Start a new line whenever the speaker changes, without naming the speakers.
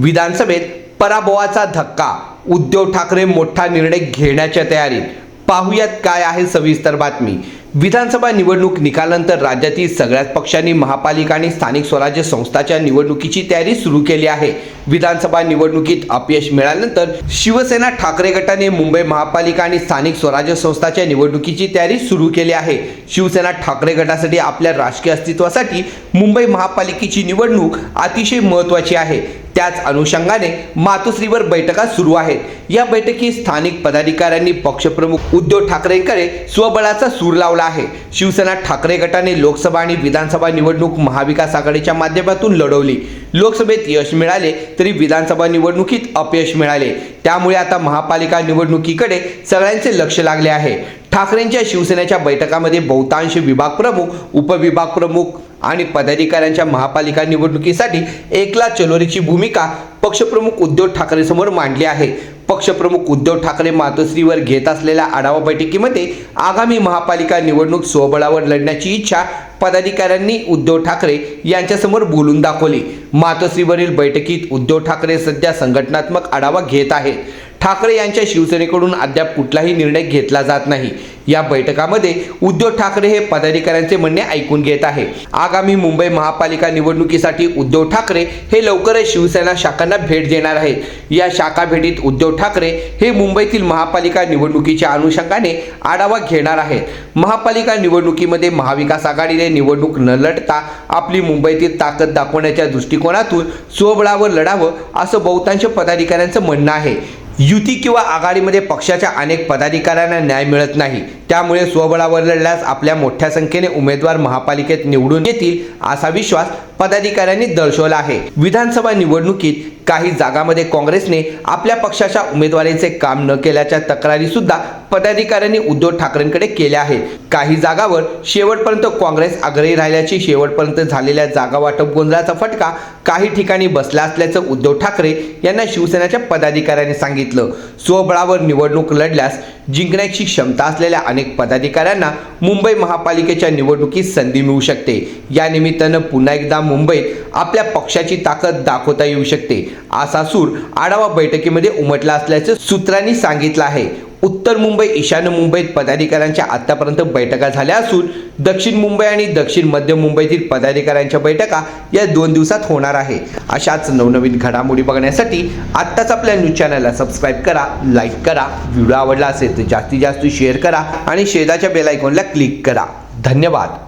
विधानसभेत पराभवाचा धक्का. उद्धव ठाकरे मोठा निर्णय घेण्याच्या तयारीत. पाहुयात काय आहे सविस्तर बातमी. विधानसभा निवडणूक निकालानंतर राज्यातील सगळ्याच पक्षांनी महापालिका आणि स्थानिक स्वराज्य संस्थाच्या निवडणुकीची तयारी सुरू केली आहे. विधानसभा निवडणुकीत अपयश मिळाल्यानंतर शिवसेना ठाकरे गटाने मुंबई महापालिका आणि स्थानिक स्वराज्य संस्थाच्या निवडणुकीची तयारी सुरू केली आहे. शिवसेना ठाकरे गटासाठी आपल्या राजकीय अस्तित्वासाठी मुंबई महापालिकेची निवडणूक अतिशय महत्त्वाची आहे. त्याच अनुषंगाने मातोश्रीवर बैठका सुरू आहेत. या बैठकीत स्थानिक पदाधिकाऱ्यांनी पक्षप्रमुख उद्धव ठाकरेंकडे स्वबळाचा सूर लावला आहे. शिवसेना ठाकरे गटाने लोकसभा आणि विधानसभा निवडणूक महाविकास आघाडीच्या माध्यमातून लढवली. लोकसभेत यश मिळाले तरी विधानसभा निवडणुकीत अपयश मिळाले. त्यामुळे आता महापालिका निवडणुकीकडे सगळ्यांचे लक्ष लागले आहे. ठाकरेंच्या शिवसेनेच्या बैठकामध्ये बहुतांश विभाग प्रमुख उपविभाग प्रमुख आणि पदाधिकाऱ्यांच्या महापालिका निवडणुकीसाठी एकला चलोरीची भूमिका पक्षप्रमुख उद्धव ठाकरे समोर मांडली आहे. पक्षप्रमुख उद्धव ठाकरे मातोश्रीवर घेत असलेल्या आढावा बैठकीमध्ये आगामी महापालिका निवडणूक स्वबळावर लढण्याची इच्छा पदाधिकाऱ्यांनी उद्धव ठाकरे यांच्यासमोर बोलून दाखवली. मातोश्रीवरील बैठकीत उद्धव ठाकरे सध्या संघटनात्मक आढावा घेत आहेत. ठाकरे यांच्या शिवसेनेकडून अद्याप कुठलाही निर्णय घेतला जात नाही. या बैठकामध्ये उद्धव ठाकरे हे पदाधिकाऱ्यांचे म्हणणे ऐकून घेत आहे. आगामी मुंबई महापालिका निवडणुकीसाठी उद्धव ठाकरे हे लवकरच शिवसेना शाखांना भेट देणार आहेत. या शाखा भेटीत उद्धव ठाकरे हे मुंबईतील महापालिका निवडणुकीच्या अनुषंगाने आढावा घेणार आहेत. महापालिका निवडणुकीमध्ये महाविकास आघाडीने निवडणूक न लढता आपली मुंबईतील ताकद दाखवण्याच्या दृष्टिकोनातून स्वबळावर लढावं असं बहुतांश पदाधिकाऱ्यांचं म्हणणं आहे. युती किंवा आघाडीमध्ये पक्षाच्या अनेक पदाधिकाऱ्यांना न्याय मिळत नाही. त्यामुळे स्वबळावर लढल्यास आपल्या मोठ्या संख्येने उमेदवार महापालिकेत निवडून येतील असा विश्वास पदाधिकाऱ्यांनी दर्शवला आहे. विधानसभा निवडणुकीत काही जागामध्ये काँग्रेसने आपल्या पक्षाच्या उमेदवारीचे काम न केल्याच्या तक्रारी सुद्धा पदाधिकाऱ्यांनी उद्धव ठाकरेंकडे केल्या आहेत. काही जागावर शेवटपर्यंत काँग्रेस आग्रही राहिल्याची शेवटपर्यंत झालेल्या जागा वाटप गोंधळाचा फटका काही ठिकाणी बसला असल्याचं उद्धव ठाकरे यांना शिवसेनेच्या पदाधिकाऱ्यांनी सांगितलं. स्वबळावर निवडणूक लढल्यास जिंकण्याची क्षमता असलेल्या अनेक पदाधिकाऱ्यांना मुंबई महापालिकेच्या निवडणुकीत संधी मिळू शकते. या निमित्तानं पुन्हा एकदा मुंबईत आपल्या पक्षाची ताकद दाखवता येऊ शकते असा सूर आढावा बैठकीमध्ये उमटला असल्याचं सूत्रांनी सांगितलं आहे. उत्तर मुंबई ईशान्य मुंबईत पदाधिकाऱ्यांच्या आतापर्यंत बैठका झाल्या असून दक्षिण मुंबई आणि दक्षिण मध्य मुंबईतील पदाधिकाऱ्यांच्या बैठका या दोन दिवसात होणार आहे. अशाच नवनवीन घडामोडी बघण्यासाठी आत्ताच आपल्या न्यूज चॅनलला सबस्क्राईब करा लाईक करा व्हिडिओ आवडला असेल तर जास्तीत जास्त शेअर करा आणि शेजाच्या बेल आयकॉनला क्लिक करा. धन्यवाद.